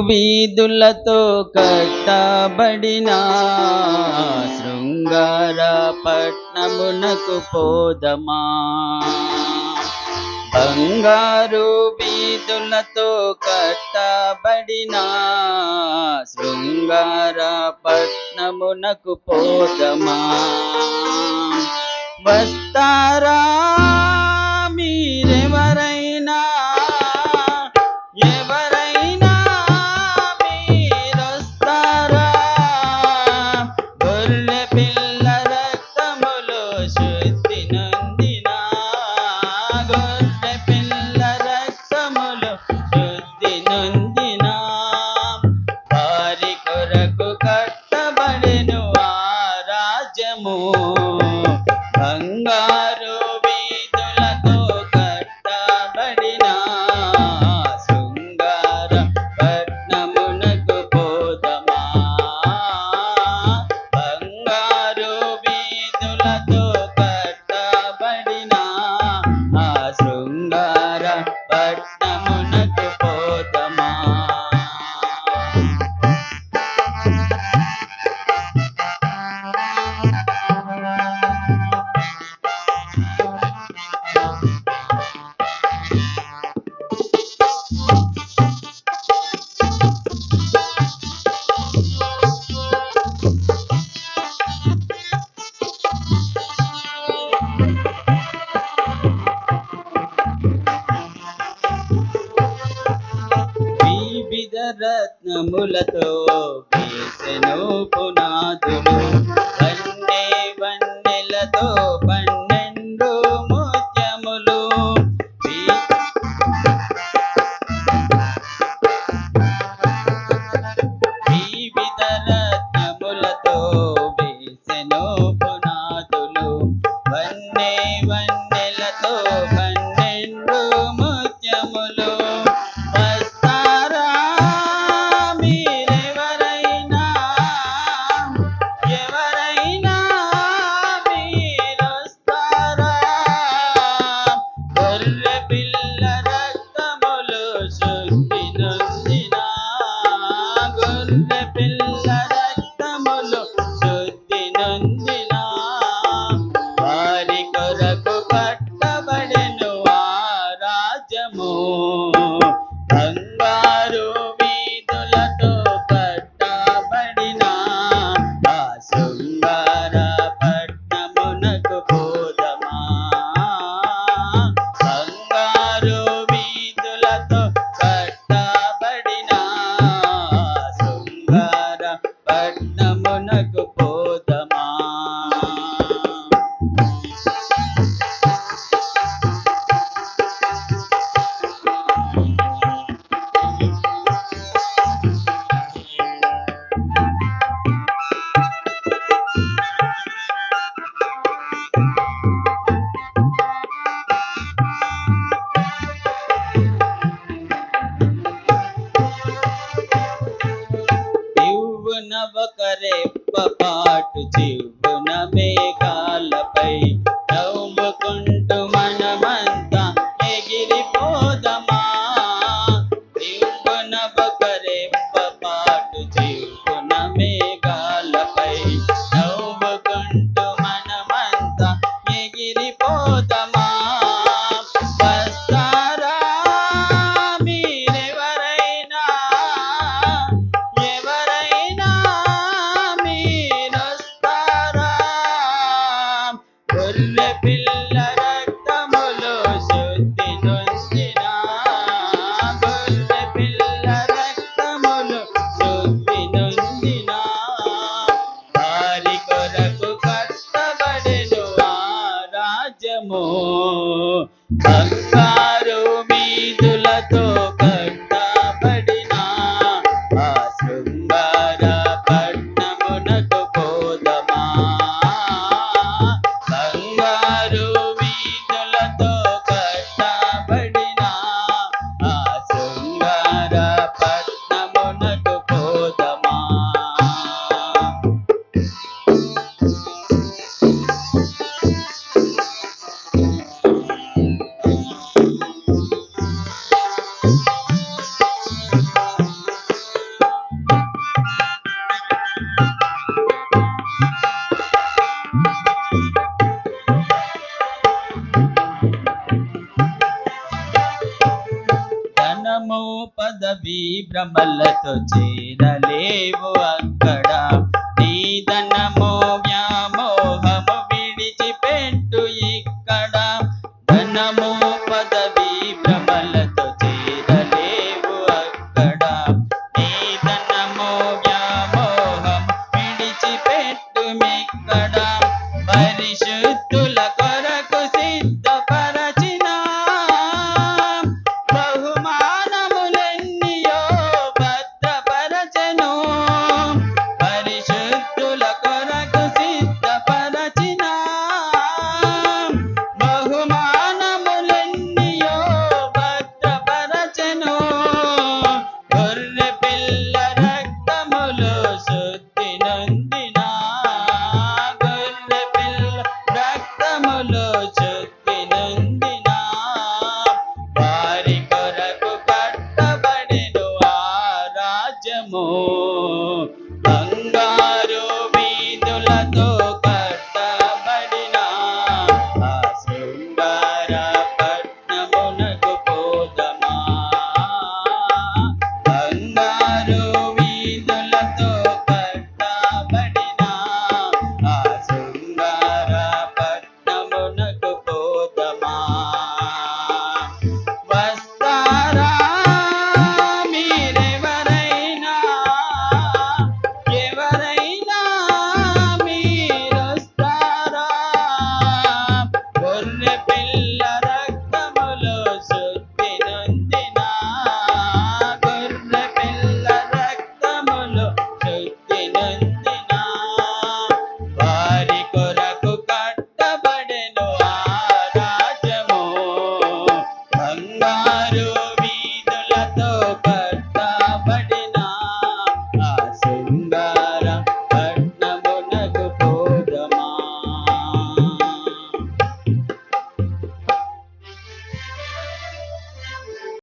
వీధులతో కట్టబడిన శృంగార పట్నమునకు పోదమా? బంగారు వీధులతో కట్టబడిన శృంగార పట్నమునకు పోదమా? వస్తారా మీరెవరై రత్నములతో వేసెను పునాదులు. వన్నే వన్నెలతో పన్ రెప్పపాటు జీవ భ్రమలతో చేరలేవు అక్కడ. నీ ధనము వ్యామోహము విడిచిపెట్టు ఇక్కడ. ధనము పదవి భ్రమలతో చేరలేవు అక్కడ. నీ ధనము వ్యామోహం విడిచిపెట్టు ఇక్కడ. పరిశుద్ధుల